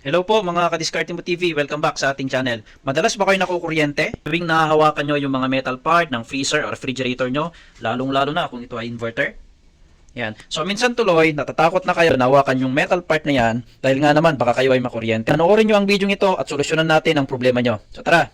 Hello po mga ka-Discarte mo TV, welcome back sa ating channel. Madalas ba kayo nakukuryente? Tuwing nahahawakan nyo yung mga metal part ng freezer or refrigerator nyo, lalong-lalo na kung ito ay inverter? Yan. So minsan tuloy, natatakot na kayo na hawakan yung metal part na yan dahil nga naman baka kayo ay makuryente. Panoorin nyo ang video ito at solusyonan natin ang problema nyo. So tara!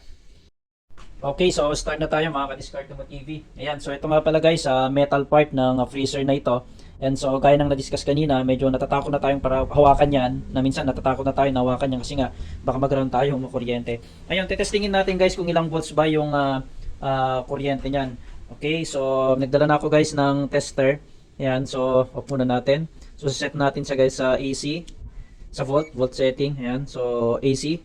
Okay, so start na tayo mga ka-Discarte mo TV. Ayan, so ito nga pala guys, sa metal part ng uh, freezer na ito. And so, gaya ng na-discuss kanina, medyo natatakot na tayong para hawakan yan. Na minsan natatakot na tayo na hawakan yan kasi nga baka magkaroon tayo ng kuryente. Ngayon, tetestingin natin guys kung ilang volts ba yung uh, uh, kuryente niyan. Okay, so nagdala na ako guys ng tester. Ayan, so off muna natin. So set natin siya guys sa AC, sa volt, volt setting. Ayan, so AC.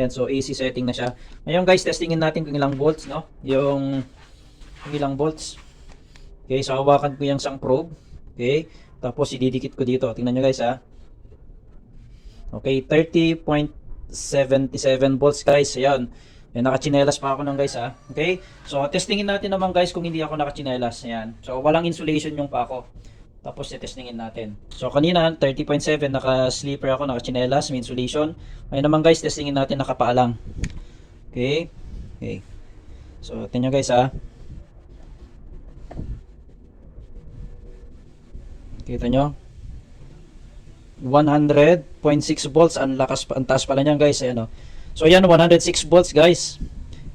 Ayan, so AC setting na siya. Ngayon guys, testingin natin kung ilang volts, no? Yung ilang volts. Okay, so hawakan ko yung isang probe. Okay, tapos ididikit ko dito. Tingnan nyo guys ha. Okay, 30.77 volts guys. Ayan. Ayan, nakachinelas pa ako ng guys ha. Okay, so testingin natin naman guys kung hindi ako nakachinelas. Ayan. So walang insulation yung pa ako. Tapos testingin natin. So kanina 30.7 naka-sleeper ako, naka-chinelas, may insulation. Ngayon naman guys, testingin natin nakapaalang. Okay? Okay. So tingnan guys ha. Kita nyo? 100.6 volts ang lakas ang taas pala niyan guys ayan oh. So yan 106 volts guys.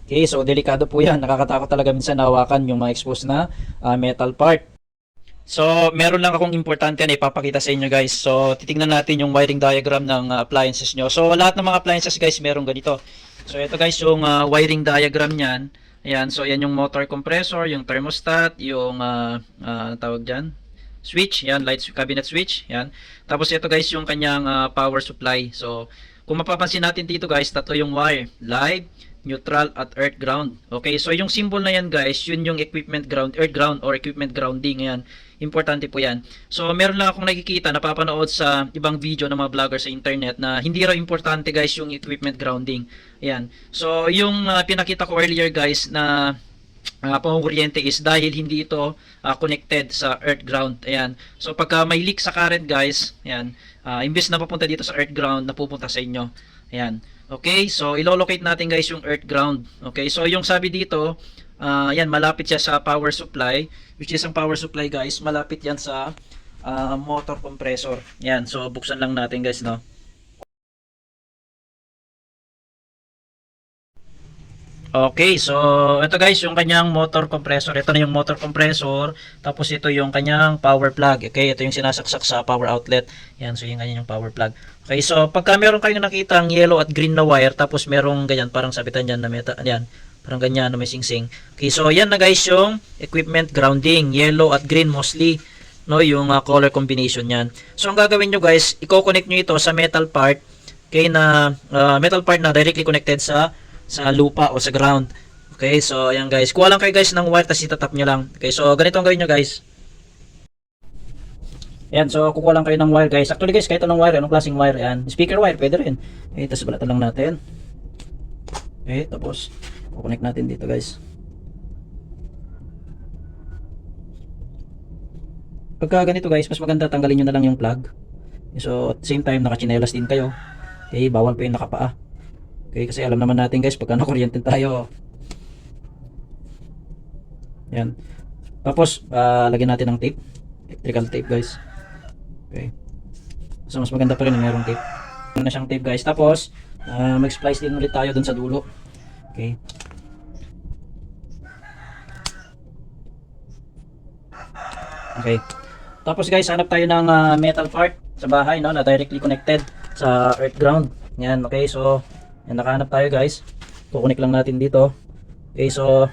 Okay, so delikado po 'yan. Nakakatakot talaga minsan nahawakan yung mga exposed na ah, metal part. So, meron lang akong importante na ipapakita sa inyo guys. So, titingnan natin yung wiring diagram ng ah, appliances nyo. So, lahat ng mga appliances guys, meron ganito. So, ito guys yung ah, wiring diagram niyan. Ayan, so yan yung motor compressor, yung thermostat, yung ah, ano tawag diyan, switch, yan, light cabinet switch, yan. Tapos ito guys yung kanyang ah, power supply. So, kung mapapansin natin dito guys, tatlo yung wire, live, neutral at earth ground. Okay, so yung symbol na yan guys, yun yung equipment ground, earth ground or equipment grounding yan. Importante po yan. So meron lang akong nakikita, napapanood sa ibang video ng mga vlogger sa internet na hindi raw importante guys yung equipment grounding. Ayan. So yung ah, pinakita ko earlier guys na uh, pangukuryente is dahil hindi ito ah, connected sa earth ground. Ayan. So pagka may leak sa current guys, ayan, ah, imbes na papunta dito sa earth ground, napupunta sa inyo. Ayan. Okay, so ilolocate natin guys yung earth ground. Okay, so yung sabi dito, ah, ayan, malapit siya sa power supply, which is ang power supply guys, malapit yan sa ah, motor compressor. Ayan, so buksan lang natin guys, no. Okay, so ito guys yung kanyang motor compressor. Ito na yung motor compressor. Tapos ito yung kanyang power plug. Okay, ito yung sinasaksak sa power outlet. Yan, so yung ganyan yung power plug. Okay, so pagka meron kayong nakita ang yellow at green na wire, tapos merong ganyan, parang sabitan dyan na meta, yan, parang ganyan na may sing-sing. Okay, so yan na guys yung equipment grounding. Yellow at green mostly no yung uh, color combination niyan. So ang gagawin nyo guys, i-connect nyo ito sa metal part okay na uh, metal part na directly connected sa sa lupa o sa ground. Okay, so ayan guys. Kuha lang kayo guys ng wire tapos itatap nyo lang. Okay, so ganito ang gawin nyo guys. Ayan, so kukuha lang kayo ng wire guys. Actually guys, kahit anong wire, anong klaseng wire, ayan. Speaker wire, pwede rin. Okay, tapos balatan lang natin. Okay, tapos kukonect natin dito guys. Pagka ganito guys, mas maganda tanggalin nyo na lang yung plug. So at same time, nakachinelas din kayo. Okay, bawal pa yung nakapaa. Okay, kasi alam naman natin guys, pagka nakuryente tayo. Yan. Tapos, ah, lagyan natin ng tape. Electrical tape guys. Okay. So, mas maganda pa rin na merong tape. Meron na siyang tape guys. Tapos, ah, mag-splice din ulit tayo dun sa dulo. Okay. Okay. Tapos guys, hanap tayo ng ah, metal part sa bahay no, na directly connected sa earth ground. Yan, okay. So, yan nakahanap tayo guys. Kukunik lang natin dito. Okay, so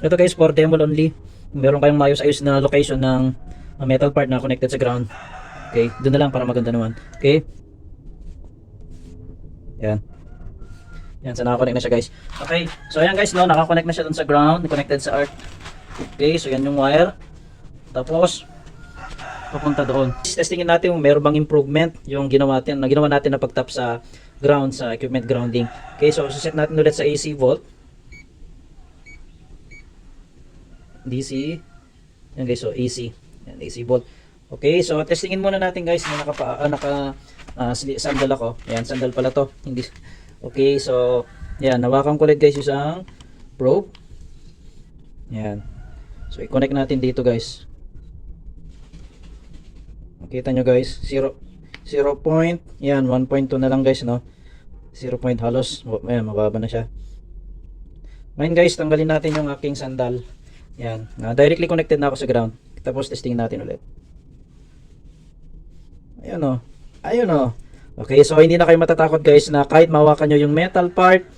ito guys for demo only. Meron kayong maayos-ayos na location ng uh, metal part na connected sa ground. Okay, doon na lang para maganda naman. Okay? Yan. Yan, so nakakonect na siya guys. Okay, so ayan guys, no, nakakonect na siya dun sa ground, connected sa earth. Okay, so yan yung wire. Tapos, papunta doon. Testingin natin kung meron bang improvement yung ginawa natin, na ginawa natin na pagtap sa ground sa equipment grounding. Okay, so set natin ulit sa AC volt. DC. Yan guys, so AC. Yan, AC volt. Okay, so testingin muna natin guys na naka, ah, naka sli- sandal ako. Ayan, sandal pala to. Hindi. Okay, so yan, nawakan ko ulit guys yung isang probe. Yan. So i-connect natin dito guys. Makita nyo guys, 0 0 point, yan 1.2 na lang guys no. 0 point halos, oh, ayan, mababa na siya. Ngayon guys, tanggalin natin yung aking sandal. Yan, na directly connected na ako sa ground. Tapos testing natin ulit. Ayun o. Ayun o. Okay, so hindi na kayo matatakot guys na kahit mawakan nyo yung metal part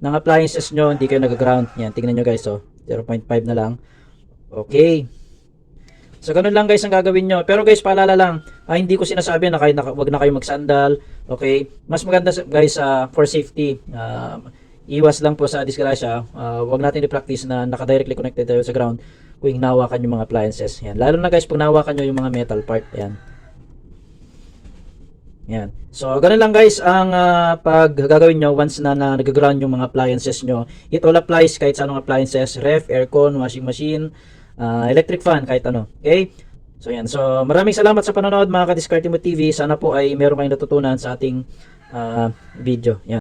ng appliances nyo, hindi kayo nag-ground. Yan, tingnan nyo guys o. 0.5 na lang. Okay. So, ganun lang guys ang gagawin nyo. Pero guys, paalala lang, ah, hindi ko sinasabi na kayo, naka, wag na kayo magsandal. Okay? Mas maganda guys ah, for safety. ah, iwas lang po sa disgrasya. Ah, wag natin i-practice na naka-directly connected tayo sa ground kung hinawakan yung mga appliances. Yan. Lalo na guys, pag nawakan nyo yung mga metal part. Yan. Yan. So, ganun lang guys ang ah, pag gagawin nyo once na, na nag-ground yung mga appliances nyo. It all applies kahit sa anong appliances, ref, aircon, washing machine, ah, electric fan, kahit ano. Okay? So, yan. So, maraming salamat sa panonood mga ka-Discarte Mo TV. Sana po ay meron kayong natutunan sa ating ah, video. Yan.